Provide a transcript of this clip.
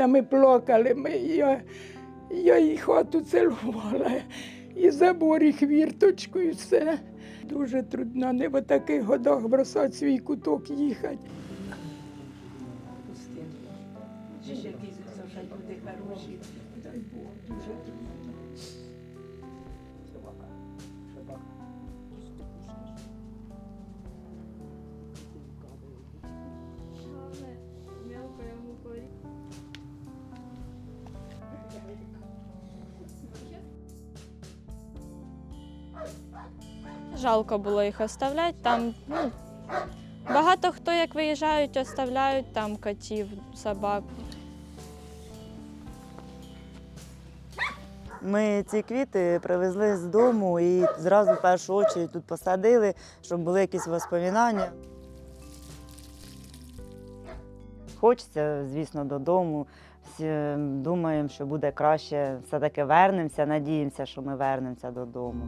Та ми плакали, ми, я, я їй хату цілувала, і забор, і хвірточку, і все. Дуже трудно, не в таких годах бросати свій куток їхати. Чи ж якісь хороші, дай Бог, Жалко було їх оставляти. Там ну, багато хто як виїжджають, оставляють там котів, собак. Ми ці квіти привезли з дому і зразу в першу очередь тут посадили, щоб були якісь воспоминання. Хочеться, звісно, додому. Всі думаємо, що буде краще. Все-таки вернемося, надіємося, що ми вернемося додому.